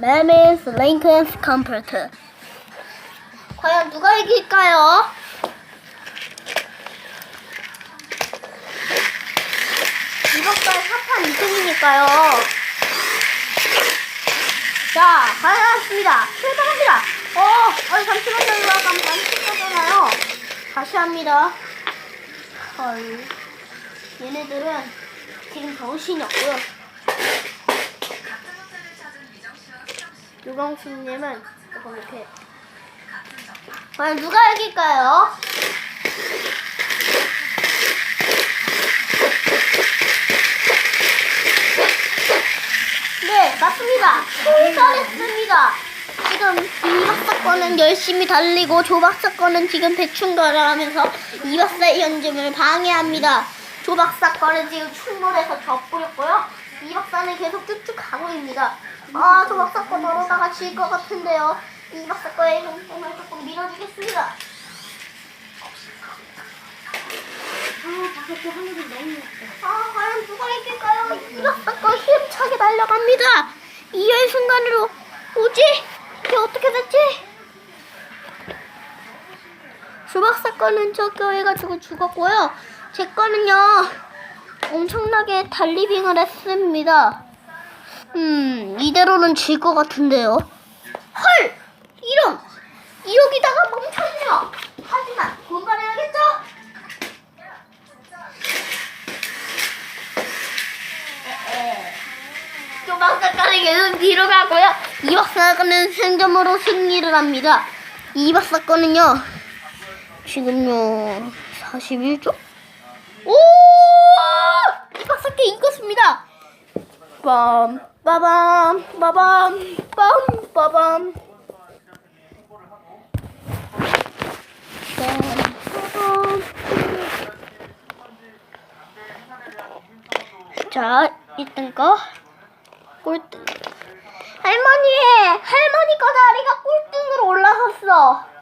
매미스 링컨스 컴퓨터. 과연 누가 이길까요? 이것도 합판 2등이니까요. 자, 가야겠습니다. 출발합니다. 어, 아니, 잠시만요. 이거 약간 반칙하잖아요. 다시 합니다. 헐. 얘네들은 지금 정신이 없고요. 유광수님은 조금 이렇게. 과연 누가 이길까요? 네, 맞습니다. 출발했습니다. 지금 이 박사건은 열심히 달리고 조 박사건은 지금 대충가를 하면서 이 박사의 연금을 방해합니다. 조 박사건은 지금 충돌해서 져버렸고요. 이 박사는 계속 쭉쭉 가고 있습니다. 아, 조 박사건 너로다가 질 것 같은데요. 이 박사건의 정말 조금 밀어주겠습니다. 아, 과연 누가 이길까요? 이 박사건 힘차게 날아갑니다. 이열 순간으로 뭐지? 이게 어떻게 됐지? 주박 사건은 저거 해가지고 죽었고요. 제 거는요 엄청나게 달리빙을 했습니다. 음 이대로는 질 것 같은데요. 헐 이런 이러기다가 멈췄네요. 하지만 분발해야겠죠? 조박사건은 계속 뒤로 가고요. 이 박사건은 승점으로 승리를 합니다. 이 박사건은요. 지금요 41조? 오! 이박사건 이겼습니다. 빰 빠밤 빠밤 빰 빠밤. 자, 1등 거. 꼴등. 할머니! 할머니 거 다리가 꼴등으로 올라섰어